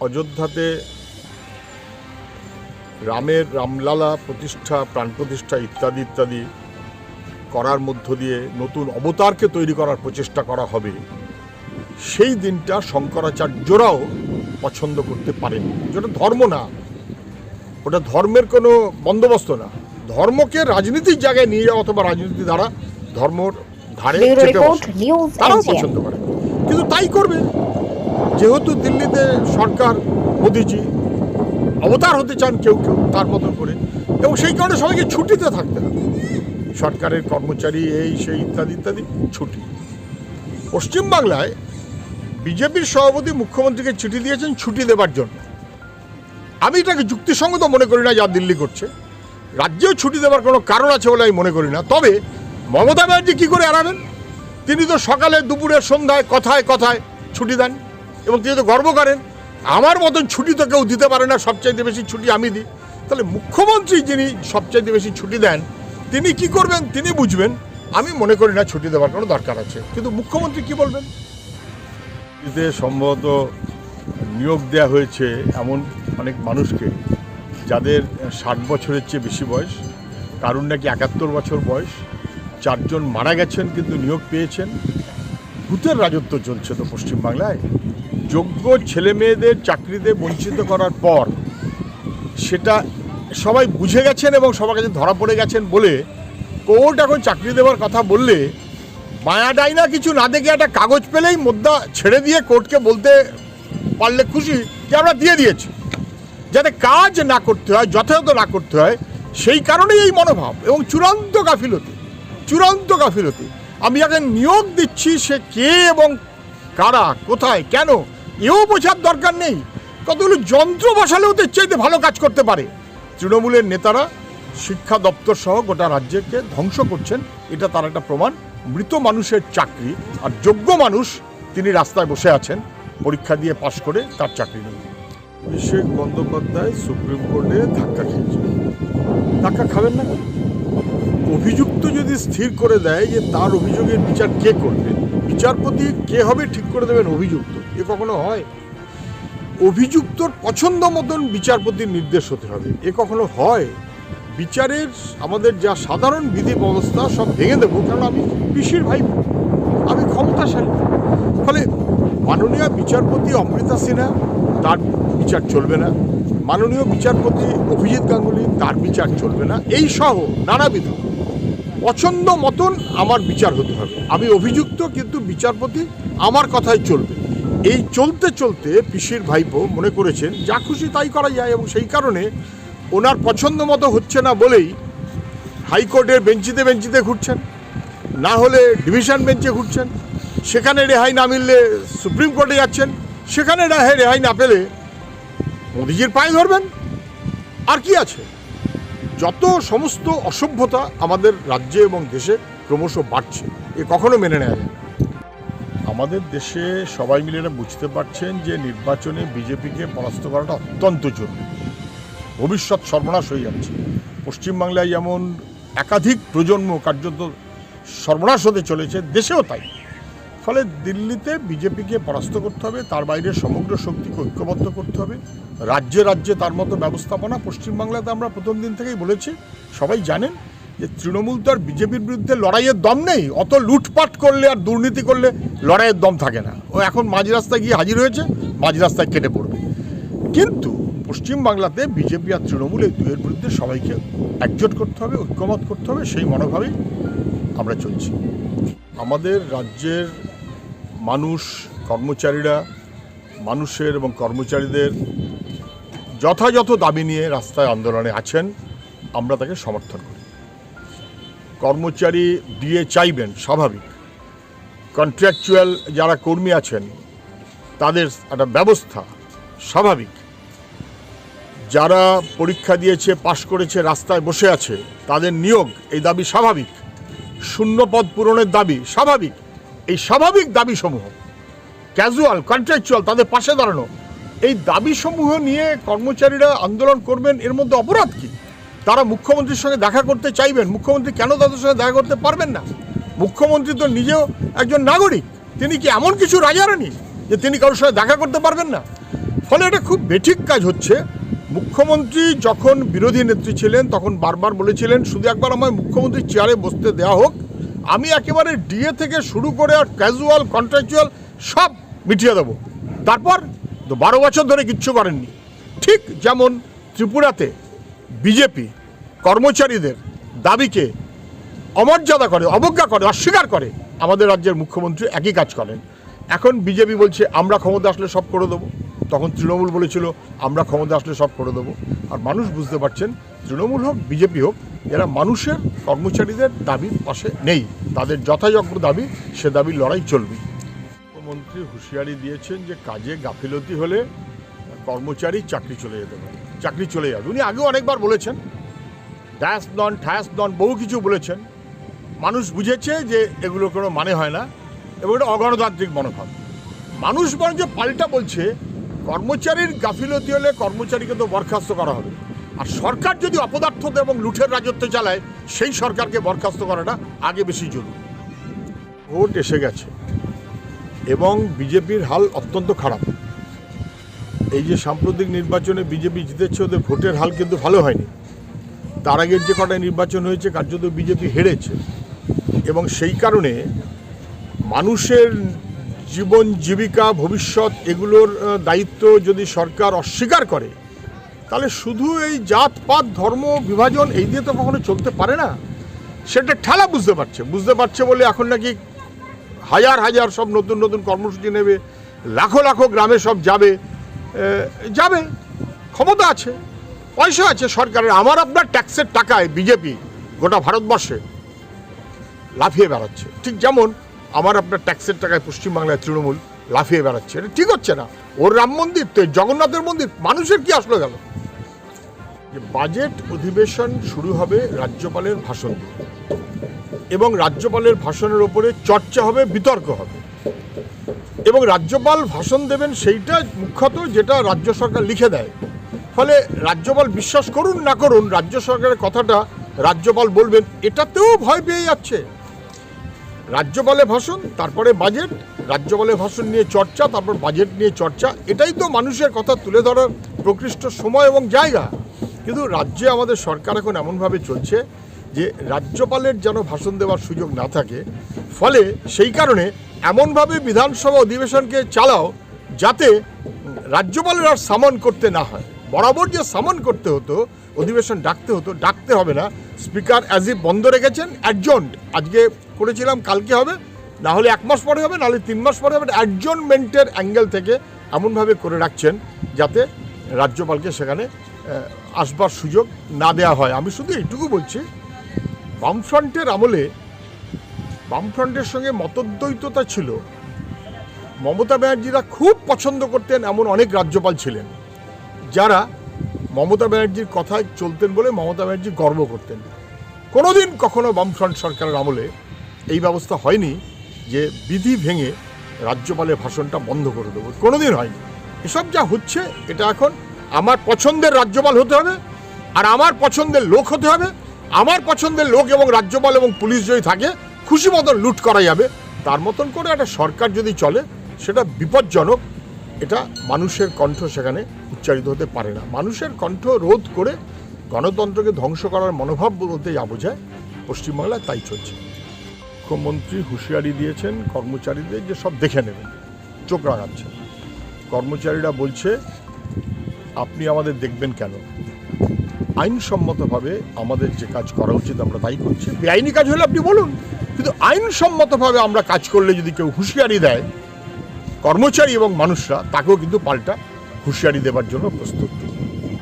অযোধ্যাতে রামের রামলালা প্রতিষ্ঠা প্রাণ প্রতিষ্ঠা ইত্যাদি ইত্যাদি করার মধ্য দিয়ে নতুন অবতারকে তৈরি করার প্রচেষ্টা করা হবে। সেই দিনটা শঙ্করাচার্যরাও পছন্দ করতে পারেনি। যেটা ধর্ম না। ওটা ধর্মের কোনো বন্দোবস্ত না। ধর্মকে রাজনীতির জায়গায় নিয়ে যাওয়া অথবা রাজনীতি দ্বারা ধর্মর ধারে তারাও পছন্দ করে। কিন্তু তাই করবে। যেহেতু দিল্লিতে সরকার মোদিজি অবতার হতে চান কেউ কেউ তার মতন করে, এবং সেই কারণে সবাইকে ছুটিতে থাকতে হবে। সরকারের কর্মচারী এই, সেই ইত্যাদি ইত্যাদি ছুটি। পশ্চিমবাংলায় বিজেপির সভাপতি মুখ্যমন্ত্রীকে চিঠি দিয়েছেন ছুটি দেবার জন্য। আমি এটাকে যুক্তিসঙ্গত মনে করি না যা দিল্লি করছে। রাজ্যেও ছুটি দেওয়ার কোনো কারণ আছে বলে আমি মনে করি না। তবে মমতা ব্যানার্জি কী করে এড়াবেন? তিনি তো সকালে দুপুরে সন্ধ্যায় কথায় কথায় ছুটি দেন। এবং তিনি তো গর্ব করেন, আমার মতন ছুটি তো কেউ দিতে পারে না, সবচাইতে বেশি ছুটি আমি দিই। তাহলে মুখ্যমন্ত্রী যিনি সবচাইতে বেশি ছুটি দেন, তিনি কি করবেন, তিনি বুঝবেন। আমি মনে করি না ছুটি দেওয়ার কোনো দরকার আছে। কিন্তু মুখ্যমন্ত্রী কি বলবেন? এতে সম্ভবত নিয়োগ দেওয়া হয়েছে এমন অনেক মানুষকে, যাদের ষাট বছরের চেয়ে বেশি বয়স কারণ নাকি একাত্তর বছর বয়স, চারজন মারা গেছেন কিন্তু নিয়োগ পেয়েছেন। ভূতের রাজত্ব চলছে তো পশ্চিমবাংলায়। যোগ্য ছেলে মেয়েদের চাকরিতে বঞ্চিত করার পর সেটা সবাই বুঝে গেছেন এবং সবার কাছে ধরা পড়ে গেছেন বলে কোর্ট এখন চাকরি দেওয়ার কথা বললে মায়া ডাইনা কিছু না দেখে একটা কাগজ পেলেই মুদ্রা ছেড়ে দিয়ে কোর্টকে বলতে পারলে খুশি যে আমরা দিয়ে দিয়েছি। যাতে কাজ না করতে হয়, যথাযথ না করতে হয়, সেই কারণেই এই মনোভাব এবং চূড়ান্ত গাফিলতি চূড়ান্ত গাফিলতি। আমি যাকে নিয়োগ দিচ্ছি, সে কে এবং কারা, কোথায়, কেন? এও বোঝার দরকার নেই। কতগুলো যন্ত্র বসালে ওদের চাইতে ভালো কাজ করতে পারে। তৃণমূলের নেতারা, শিক্ষা দপ্তর সহ গোটা রাজ্যকে ধ্বংস করছেন, এটা তার একটা প্রমাণ। মৃত মানুষের চাকরি আর যোগ্য মানুষ তিনি রাস্তায় বসে আছেন, পরীক্ষা দিয়ে পাশ করে তার চাকরি নেই অভিষেক বন্দ্যোপাধ্যায় সুপ্রিম কোর্টে ধাক্কা খেয়েছে ধাক্কা খাবেন না অভিযুক্ত যদি স্থির করে দেয় যে তার অভিযোগের বিচার কে করবে? বিচারপতি কে হবে ঠিক করে দেবেন অভিযুক্ত? এ কখনো হয়? অভিযুক্তর পছন্দ মতন বিচারপতির নির্দেশ হতে হবে। এ কখনো হয়? বিচারের আমাদের যা সাধারণ বিধি ব্যবস্থা সব ভেঙে দেবো, কারণ আমি পিসির ভাই, আমি ক্ষমতাশালী। ফলে মাননীয় বিচারপতি অমৃতা সিনহা, তার বিচার চলবে না। মাননীয় বিচারপতি অভিজিৎ গাঙ্গুলি, তার বিচার চলবে না। এই সহ নানাবিধ। পছন্দ মতন আমার বিচার হতে হবে। আমি অভিযুক্ত, কিন্তু বিচারপতি আমার কথাই চলবে। এই চলতে চলতে পিসির ভাইপো মনে করেছেন, যা খুশি তাই করা যায়। এবং সেই কারণে ওনার পছন্দ মতো হচ্ছে না বলেই হাইকোর্টের বেঞ্চিতে বেঞ্চিতে ঘুরছেন। না হলে ডিভিশন বেঞ্চে ঘুরছেন। সেখানে রেহাই না মিললে সুপ্রিম কোর্টে যাচ্ছেন। সেখানে রেহাই রেহাই না পেলে মোদিজির পায়ে ধরবেন। আর কি আছে? যত সমস্ত অসভ্যতা আমাদের রাজ্যে এবং দেশে ক্রমশ বাড়ছে, এ কখনো মেনে নেওয়া যায়। আমাদের দেশে সবাই মিলে বুঝতে পারছেন যে নির্বাচনে বিজেপিকে পরাস্ত করাটা অত্যন্ত জরুরি। ভবিষ্যৎ সর্বনাশ হয়ে যাচ্ছে। পশ্চিমবাংলায় যেমন একাধিক প্রজন্ম কার্যত সর্বনাশ হতে চলেছে, দেশেও তাই। ফলে দিল্লিতে বিজেপিকে পরাস্ত করতে হবে, তার বাইরে সমগ্র শক্তিকে ঐক্যবদ্ধ করতে হবে। রাজ্যে রাজ্যে তার মতো ব্যবস্থাপনা পশ্চিমবাংলাতে আমরা প্রথম দিন থেকেই বলেছি, সবাই জানেন যে তৃণমূল তো আর বিজেপির বিরুদ্ধে লড়াইয়ের দম নেই, অত লুটপাট করলে আর দুর্নীতি করলে লড়াইয়ের দম থাকে না। ও এখন মাঝ রাস্তায় গিয়ে হাজির হয়েছে, মাঝ রাস্তায় কেটে পড়বে। কিন্তু পশ্চিমবাংলাতে বিজেপি আর তৃণমূল এই দুয়ের বিরুদ্ধে সবাইকে একজোট করতে হবে, ঐক্যমত করতে হবে, সেই মনোভাবেই আমরা চলছি। আমাদের রাজ্যের মানুষ, কর্মচারীরা, মানুষের এবং কর্মচারীদের যথাযথ দাবি নিয়ে রাস্তায় আন্দোলনে আছেন, আমরা তাকে সমর্থন করি। কর্মচারী দিয়ে চাইবেন, স্বাভাবিক। কন্ট্রাকচুয়াল যারা কর্মী আছেন, তাদের একটা ব্যবস্থা, স্বাভাবিক। যারা পরীক্ষা দিয়েছে, পাশ করেছে, রাস্তায় বসে আছে, তাদের নিয়োগ, এই দাবি স্বাভাবিক। শূন্য পদ পূরণের দাবি স্বাভাবিক। এই স্বাভাবিক দাবিসমূহ ক্যাজুয়াল কন্ট্রাকচুয়াল তাদের পাশে দাঁড়ানো, এই দাবিসমূহ নিয়ে কর্মচারীরা আন্দোলন করবেন, এর মধ্যে অপরাধ কি? তারা মুখ্যমন্ত্রীর সঙ্গে দেখা করতে চাইবেন, মুখ্যমন্ত্রী কেন তাদের সঙ্গে দেখা করতে পারবেন না? মুখ্যমন্ত্রী তো নিজেও একজন নাগরিক, তিনি কি এমন কিছু রাজারানি যে তিনি কারোর সঙ্গে দেখা করতে পারবেন না? ফলে এটা খুব বেঠিক কাজ হচ্ছে। মুখ্যমন্ত্রী যখন বিরোধী নেত্রী ছিলেন, তখন বারবার বলেছিলেন, শুধু একবার আমায় মুখ্যমন্ত্রীর চেয়ারে বসতে দেওয়া হোক আমি একেবারে ডিএ থেকে শুরু করে ক্যাজুয়াল কন্ট্রাকচুয়াল সব মিটিয়ে দেবো। তারপর বারো বছর ধরে কিচ্ছু করেননি। ঠিক যেমন ত্রিপুরাতে বিজেপি কর্মচারীদের দাবিকে অমর্যাদা করে, অবজ্ঞা করে, অস্বীকার করে, আমাদের রাজ্যের মুখ্যমন্ত্রী একই কাজ করেন। এখন বিজেপি বলছে, আমরা ক্ষমতা আসলে সব করে দেবো। তখন তৃণমূল বলেছিল, আমরা ক্ষমতা আসলে সব করে দেবো। আর মানুষ বুঝতে পারছেন, তৃণমূল হোক, বিজেপি হোক, এরা মানুষের কর্মচারীদের দাবির পাশে নেই। তাদের যথাযোগ্য দাবি, সে দাবি লড়াই চলবে। মুখ্যমন্ত্রী হুঁশিয়ারি দিয়েছেন যে, কাজে গাফিলতি হলে কর্মচারী চাকরি চলে যেতে পারে, চাকরি চলে যাবে। উনি আগেও অনেকবার বলেছেন ড্যাস নন ঠ্যাস নন বহু কিছু বলেছেন। মানুষ বুঝেছে যে এগুলো কোনো মানে হয় না, এবং এটা অগণতান্ত্রিক মনোভাব। মানুষ বরঞ্চ পাল্টা বলছে কর্মচারীর গাফিলতি হলে কর্মচারীকে তো বরখাস্ত করা হবে। আর সরকার যদি অপদার্থতা এবং লুঠের রাজত্ব চালায়, সেই সরকারকে বরখাস্ত করাটা আগে বেশি জরুরি। ভোট এসে গেছে এবং বিজেপির হাল অত্যন্ত খারাপ। এই যে সাম্প্রতিক নির্বাচনে বিজেপি জিতেছে, ওদের ভোটের হাল কিন্তু ভালো হয়নি। তার আগের যে কটা নির্বাচন হয়েছে, কার্যত বিজেপি হেরেছে। এবং সেই কারণে মানুষের জীবন, জীবিকা, ভবিষ্যৎ এগুলোর দায়িত্ব যদি সরকার অস্বীকার করে, তাহলে শুধু এই জাতপাত ধর্ম, বিভাজন এই দিয়ে তো কখনো চলতে পারে না। সেটা ঠেলা বুঝতে পারছে। বুঝতে পারছে বলে এখন নাকি হাজার হাজার সব নতুন নতুন কর্মসূচি নেবে, লাখো লাখো গ্রামে সব যাবে। যাবে। ক্ষমতা আছে। পয়সা আছে সরকারের। আমার আপনার ট্যাক্সের টাকায় বিজেপি গোটা ভারতবর্ষে লাফিয়ে বেড়াচ্ছে। ঠিক যেমন আমার আপনার ট্যাক্সের টাকায় পশ্চিমবাংলায় তৃণমূল লাফিয়ে বেড়াচ্ছে। এটা ঠিক হচ্ছে না। ওর রাম মন্দির, তো জগন্নাথের মন্দির, মানুষের কি আসলো গেল যে বাজেট অধিবেশন শুরু হবে রাজ্যপালের ভাষণ এবং রাজ্যপালের ভাষণের ওপরে চর্চা হবে, বিতর্ক হবে। এবং রাজ্যপাল ভাষণ দেবেন সেইটা মুখ্যত যেটা রাজ্য সরকার লিখে দেয়। ফলে রাজ্যপাল বিশ্বাস করুন না করুন, রাজ্য সরকারের কথাটা রাজ্যপাল বলবেন, এটাতেও ভয় পেয়ে যাচ্ছে। রাজ্যপালের ভাষণ, তারপরে বাজেট রাজ্যপালে ভাষণ নিয়ে চর্চা, তারপর বাজেট নিয়ে চর্চা। এটাই তো মানুষের কথা তুলে ধরার প্রকৃষ্ট সময় এবং জায়গা। কিন্তু রাজ্যে আমাদের সরকার এখন এমনভাবে চলছে যে রাজ্যপালের যেন ভাষণ দেওয়ার সুযোগ না থাকে, ফলে সেই কারণে এমনভাবে বিধানসভা অধিবেশনকে চালাও যাতে রাজ্যপালের আর সামন করতে না হয়। বরাবর যে সামন করতে হতো অধিবেশন ডাকতে হতো, ডাকতে হবে না। স্পিকার অ্যাজ ইফ বন্ধ রেখেছেন অ্যাডজন্ট আজকে করেছিলাম, কালকে হবে। না হলে এক মাস পরে হবে নাহলে তিন মাস পরে হবে। অ্যাডজনমেন্টের অ্যাঙ্গেল থেকে এমনভাবে করে রাখছেন যাতে রাজ্যপালকে সেখানে আসবার সুযোগ না দেওয়া হয়। আমি শুধু এইটুকু বলছি, বামফ্রন্টের আমলে, বামফ্রন্টের সঙ্গে মতদ্বৈততা ছিল। মমতা ব্যানার্জিরা খুব পছন্দ করতেন এমন অনেক রাজ্যপাল ছিলেন, যারা মমতা ব্যানার্জির কথায় চলতেন বলে মমতা ব্যানার্জি গর্ব করতেন। কোনোদিন কখনো বামফ্রন্ট সরকারের আমলে এই ব্যবস্থা হয়নি যে বিধি ভেঙে রাজ্যপালের ভাষণটা বন্ধ করে দেবো। কোনোদিন হয়নি। এসব যা হচ্ছে, এটা এখন আমার পছন্দের রাজ্যপাল হতে হবে, আর আমার পছন্দের লোক হতে হবে। আমার পছন্দের লোক এবং রাজ্যপাল এবং পুলিশ যদি থাকে, খুশি মতন লুট করা যাবে। তার মতন করে একটা সরকার যদি চলে, সেটা বিপজ্জনক। এটা মানুষের কণ্ঠ সেখানে উচ্চারিত হতে পারে না। মানুষের কণ্ঠ রোধ করে গণতন্ত্রকে ধ্বংস করার মনোভাব বলতে যা বোঝায় পশ্চিমবাংলায় তাই চলছে। মুখ্যমন্ত্রী হুঁশিয়ারি দিয়েছেন, কর্মচারীদের যে সব দেখে নেবেন, চোখ রাখাচ্ছেন কর্মচারীরা বলছে, আপনি আমাদের দেখবেন কেন? আইনসম্মতভাবে আমাদের যে কাজ করা উচিত আমরা তাই করছি। বেআইনি কাজ হলে আপনি বলুন, কিন্তু আইনসম্মতভাবে আমরা কাজ করলে যদি কেউ হুঁশিয়ারি দেয় কর্মচারী এবং মানুষরা তাকেও কিন্তু পাল্টা হুঁশিয়ারি দেবার জন্য প্রস্তুত।